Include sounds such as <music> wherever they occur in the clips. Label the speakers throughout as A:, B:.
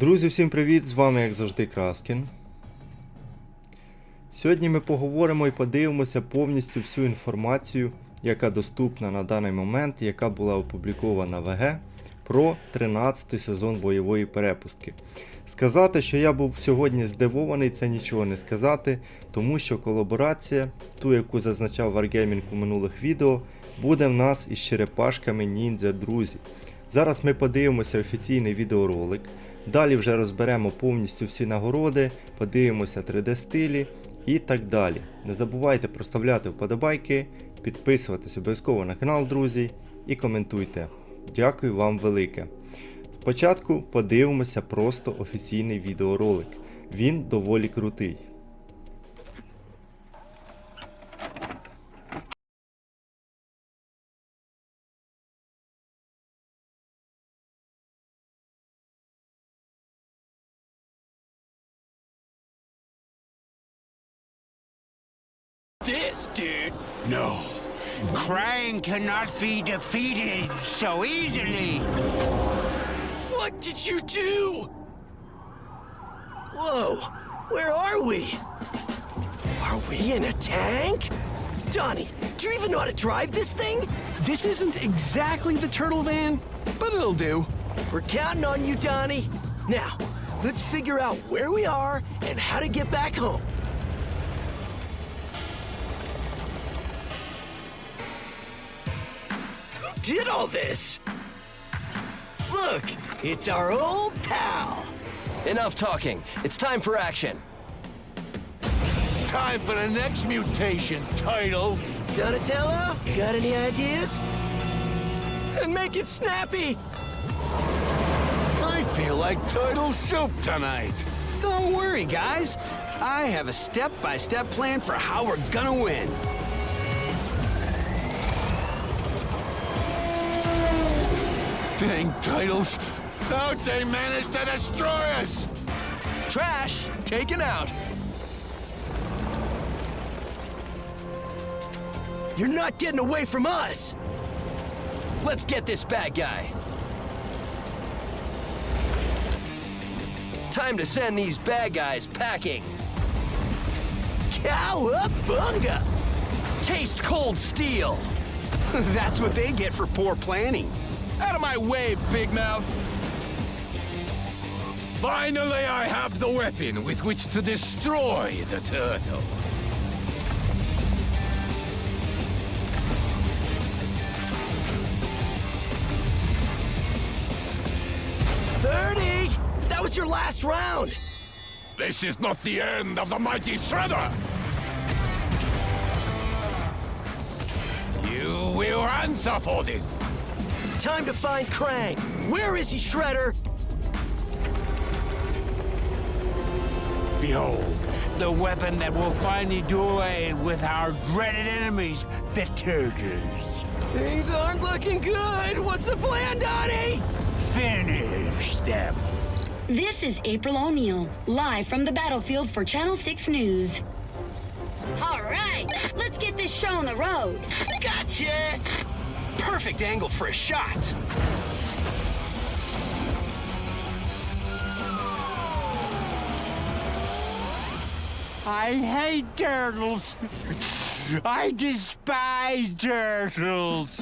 A: Друзі, всім привіт! З вами, як завжди, Краскін. Сьогодні ми поговоримо і подивимося повністю всю інформацію, яка доступна на даний момент, яка була опублікована в ЕГ про 13 сезон бойової перепустки. Сказати, що я був сьогодні здивований, це нічого не сказати, тому що колаборація, ту, яку зазначав Wargaming у минулих відео, буде в нас із черепашками ніндзя, друзі. Зараз ми подивимося офіційний відеоролик. Далі вже розберемо повністю всі нагороди, подивимося 3D стилі і так далі. Не забувайте проставляти вподобайки, підписуватись обов'язково на канал, друзі, і коментуйте. Дякую вам велике. Спочатку подивимося просто офіційний відеоролик. Він доволі крутий.
B: Cannot be defeated so easily.
C: What did you do? Whoa, where are we? Are we in a tank? Donnie, do you even know how to drive this thing?
D: This isn't exactly the turtle van, but it'll do.
C: We're counting on you, Donnie. Now, let's figure out where we are and how to get back home. Did all this? Look, it's our old pal.
E: Enough talking. It's time for action.
B: Time for the next mutation title.
C: Donatello, got any ideas? And make it snappy!
B: I feel like turtle soup tonight.
D: Don't worry, guys. I have a step-by-step plan for how we're gonna win.
B: Dang titles. How'd they manage to destroy us?
E: Trash taken out.
C: You're not getting away from us!
E: Let's get this bad guy. Time to send these bad guys packing.
C: Cowabunga!
E: Taste cold steel. <laughs>
D: That's what they get for poor planning.
E: Out of my way, big mouth.
B: Finally, I have the weapon with which to destroy the turtle.
C: Thirty! That was your last round!
B: This is not the end of the mighty Shredder! You will answer for this!
C: Time to find Krang! Where is he, Shredder?
B: Behold, the weapon that will finally do away with our dreaded enemies, the turtles.
C: Things aren't looking good! What's the plan, Donnie?
B: Finish them.
F: This is April O'Neil, live from the battlefield for Channel 6 News. All right, let's get this show on the road.
C: Gotcha!
D: Perfect angle for a shot.
B: I hate turtles. I despise turtles.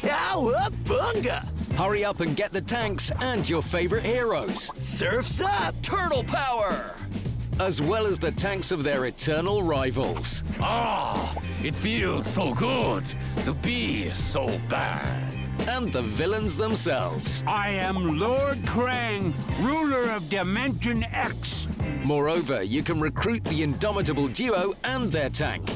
C: Cowabunga!
E: Hurry up and get the tanks and your favorite heroes.
C: Surf's up!
E: Turtle power! As well as the tanks of their eternal rivals.
B: Ah, it feels so good to be so bad.
E: And the villains themselves.
B: I am Lord Krang, ruler of Dimension X.
E: Moreover, you can recruit the indomitable duo and their tank.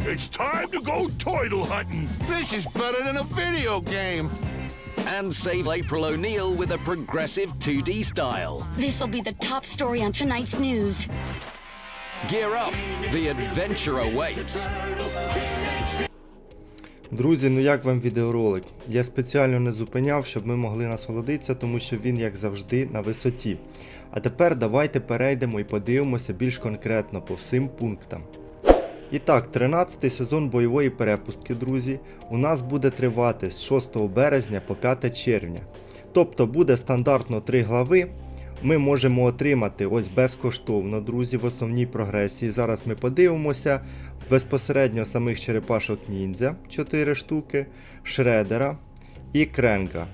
B: It's time to go turtle hunting. This is better than a video game.
E: And save April O'Neil with a progressive 2D style.
F: This'll be the top story on tonight's news.
E: Gear up, the adventure awaits.
A: Друзі, ну як вам відеоролик? Я спеціально не зупиняв, щоб ми могли насолодитися, тому що він, як завжди, на висоті. А тепер давайте перейдемо і подивимося більш конкретно по всім пунктам. І так, 13-й сезон бойової перепустки, друзі, у нас буде тривати з 6 березня по 5 червня. Тобто буде стандартно 3 глави. Ми можемо отримати ось безкоштовно, друзі, в основній прогресії. Зараз ми подивимося безпосередньо самих черепашок ніндзя 4 штуки, шредера і кренга.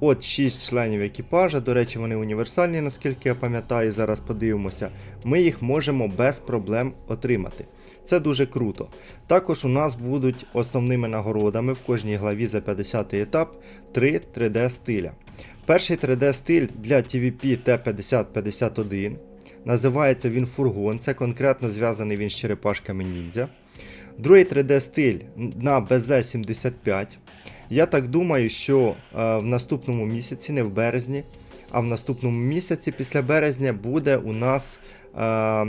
A: От 6 членів екіпажа, до речі, вони універсальні, наскільки я пам'ятаю, зараз подивимося. Ми їх можемо без проблем отримати. Це дуже круто. Також у нас будуть основними нагородами в кожній главі за 50 етап 3 3D стиля. Перший 3D стиль для TVP T5051. Називається він фургон, це конкретно зв'язаний він з черепашками ніндзя. Другий 3D стиль на BZ75. Я так думаю, що е, в наступному місяці, не в березні, а в наступному місяці після березня буде у нас е,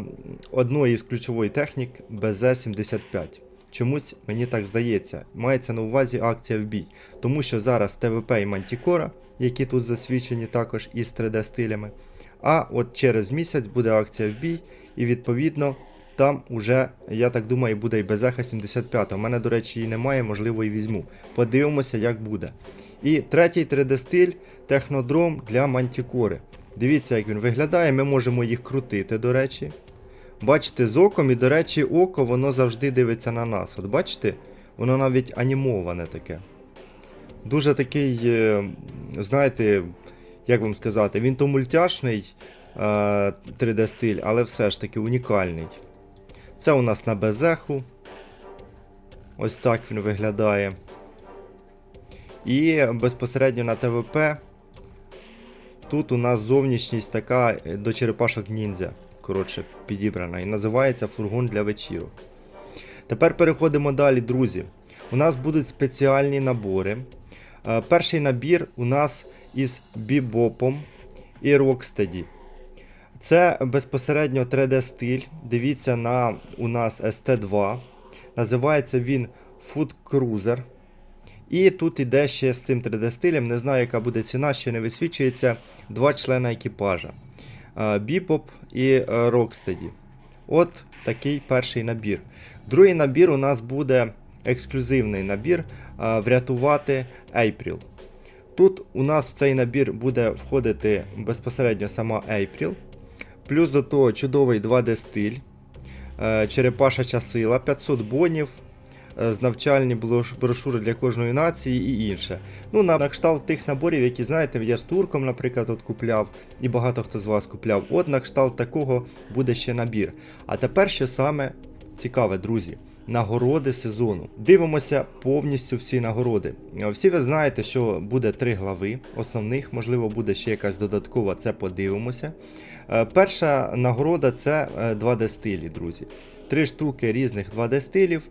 A: одної з ключової технік BZ75. Чомусь мені так здається. Мається на увазі акція в бій. Тому що зараз ТВП і Мантікора, які тут засвідчені також із 3D стилями. А от через місяць буде акція в бій, і відповідно там уже, я так думаю, буде і БЗХ 75. У мене, до речі, її немає, можливо, і візьму. Подивимося, як буде. І третій 3D стиль технодром для мантікори. Дивіться, як він виглядає. Ми можемо їх крутити, до речі. Бачите, з оком, і, до речі, око воно завжди дивиться на нас. От бачите, воно навіть анімоване таке. Дуже такий, е, знаєте, як вам сказати, він то мультяшний е, 3D стиль, але все ж таки унікальний. Це у нас на безеху. Ось так він виглядає. І безпосередньо на ТВП. Тут у нас зовнішність така е, до черепашок ніндзя. Коротше, підібрана. І називається фургон для вечірок. Тепер переходимо далі, друзі. У нас будуть спеціальні набори. Е, Перший набір у нас із бібопом і Rocksteady. Це безпосередньо 3D стиль. Дивіться на у нас ST2. Називається він Food Cruiser. І тут іде ще з цим 3D стилем. Не знаю, яка буде ціна, ще не висвічується. Два члена екіпажа. Е, Біпоп і е, Rocksteady. От такий перший набір. Другий набір у нас буде ексклюзивний набір е, врятувати April. Тут у нас в цей набір буде входити безпосередньо сама April. Плюс до того чудовий 2D стиль, е, черепашача сила, 500 бонів, е, навчальні брошури для кожної нації і інше. Ну, на кшталт тих наборів, які знаєте, я з турком, наприклад, от купляв, і багато хто з вас купляв. От на кшталт такого буде ще набір. А тепер що саме цікаве, друзі. Нагороди сезону. Дивимося повністю всі нагороди. Е, Всі ви знаєте, що буде три глави основних, можливо, буде ще якась додаткова, це подивимося. Е, Перша нагорода це е, 2D стилі, друзі. Три штуки різних 2D стилів.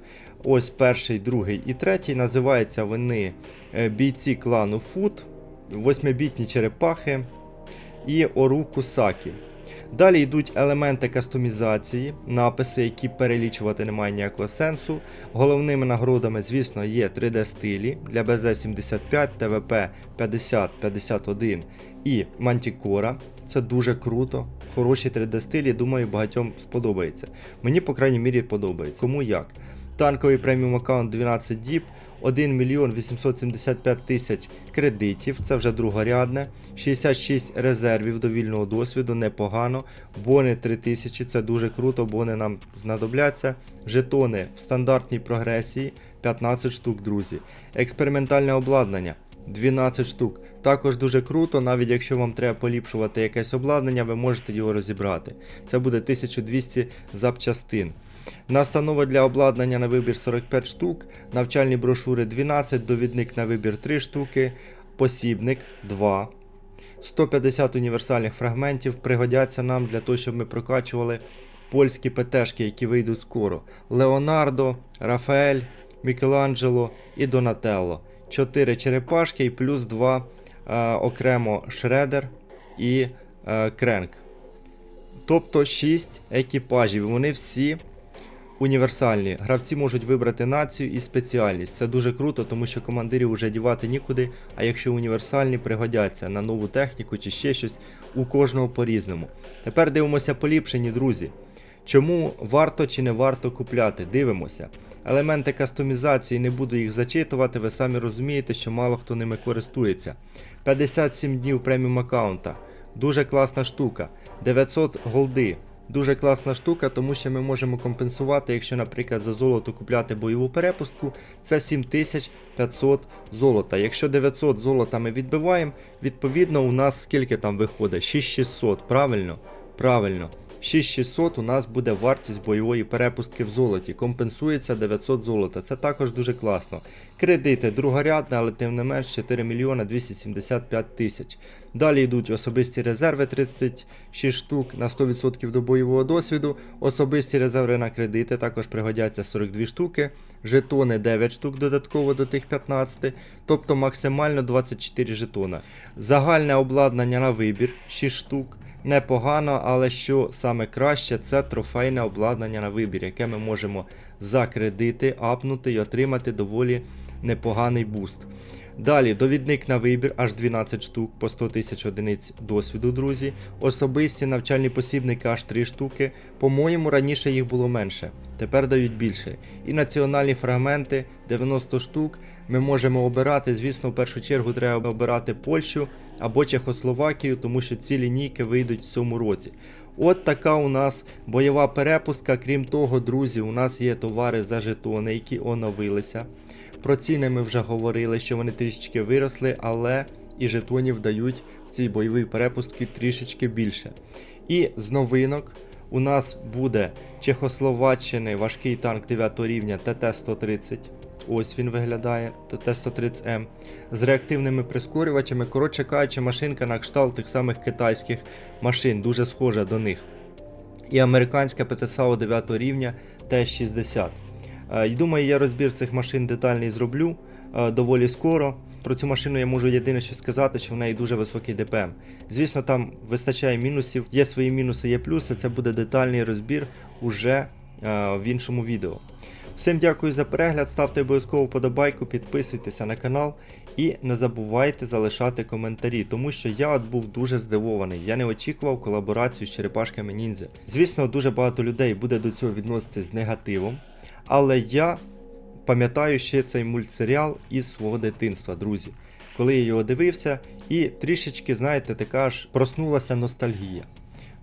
A: Ось перший, другий і третій. Називаються вони е, бійці клану Фут, восьмибітні черепахи і Оруку Сакі. Далі йдуть елементи кастомізації, написи, які перелічувати немає ніякого сенсу. Головними нагородами, звісно, є 3D стилі для BZ75, TVP 50, 51 і Manticore. Це дуже круто. Хороші 3D стилі, думаю, багатьом сподобається. Мені, по крайній мірі, подобається. Кому як. Танковий преміум аккаунт 12 діб, 1 мільйон 875 тисяч кредитів, це вже другорядне, 66 резервів довільного досвіду, непогано, бони 3000, це дуже круто, бони нам знадобляться, жетони в стандартній прогресії 15 штук, друзі, експериментальне обладнання 12 штук. Також дуже круто, навіть якщо вам треба поліпшувати якесь обладнання, ви можете його розібрати. Це буде 1200 запчастин. Настанова для обладнання на вибір 45 штук, навчальні брошури 12, довідник на вибір 3 штуки, посібник 2. 150 універсальних фрагментів пригодяться нам для того, щоб ми прокачували польські ПТшки, які вийдуть скоро. Леонардо, Рафаель, Мікеланджело і Донателло. 4 черепашки і плюс 2 е, окремо Шредер і е, Кренк. Тобто 6 екіпажів. Вони всі універсальні. Гравці можуть вибрати націю і спеціальність. Це дуже круто, тому що командирів вже дівати нікуди, а якщо універсальні пригодяться на нову техніку чи ще щось, у кожного по-різному. Тепер дивимося поліпшені, друзі. Чому варто чи не варто купляти? Дивимося. Елементи кастомізації не буду їх зачитувати, ви самі розумієте, що мало хто ними користується. 57 днів преміум аккаунта. Дуже класна штука. 900 голди. Дуже класна штука, тому що ми можемо компенсувати, якщо, наприклад, за золото купляти бойову перепустку, це 7500 золота. Якщо 900 золота ми відбиваємо, відповідно у нас скільки там виходить? 6600, правильно? Правильно. 6600 у нас буде вартість бойової перепустки в золоті. Компенсується 900 золота. Це також дуже класно. Кредити другорядне, але тим не менш 4 мільйона 275 тисяч. Далі йдуть особисті резерви 36 штук на 100% до бойового досвіду. Особисті резерви на кредити також пригодяться 42 штуки. Жетони 9 штук додатково до тих 15, тобто максимально 24 жетона. Загальне обладнання на вибір 6 штук непогано, але що саме краще, це трофейне обладнання на вибір, яке ми можемо закредити, апнути і отримати доволі непоганий буст. Далі довідник на вибір аж 12 штук по 100 тисяч одиниць досвіду, друзі. Особисті навчальні посібники аж 3 штуки. По-моєму, раніше їх було менше, тепер дають більше. І національні фрагменти 90 штук. Ми можемо обирати. Звісно, в першу чергу треба обирати Польщу або Чехословакію, тому що ці лінійки вийдуть в цьому році. От така у нас бойова перепустка. Крім того, друзі, у нас є товари за жетони, які оновилися. Про ціни ми вже говорили, що вони трішечки виросли, але і жетонів дають в цій бойовій перепустці трішечки більше. І з новинок у нас буде Чехословаччини важкий танк 9 рівня ТТ-130. Ось він виглядає, ТТ-130М. З реактивними прискорювачами. Коротше кажучи, машинка на кшталт тих самих китайських машин, дуже схожа до них. І американська ПТСАО 9 рівня Т-60. Е, І думаю, я розбір цих машин детальний зроблю е, доволі скоро. Про цю машину я можу єдине що сказати, що в неї дуже високий ДПМ. Звісно, там вистачає мінусів, є свої мінуси, є плюси. Це буде детальний розбір уже е, в іншому відео. Всім дякую за перегляд, ставте обов'язково вподобайку, підписуйтеся на канал і не забувайте залишати коментарі, тому що я от був дуже здивований. Я не очікував колаборацію з черепашками ніндзя. Звісно, дуже багато людей буде до цього відноситись з негативом, але я пам'ятаю ще цей мультсеріал із свого дитинства, друзі. Коли я його дивився, і трішечки, знаєте, така ж проснулася ностальгія.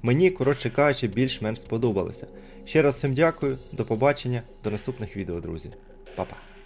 A: Мені, коротше кажучи, більш-менш сподобалося. Ще раз всім дякую, до побачення, до наступних відео, друзі. Па-па.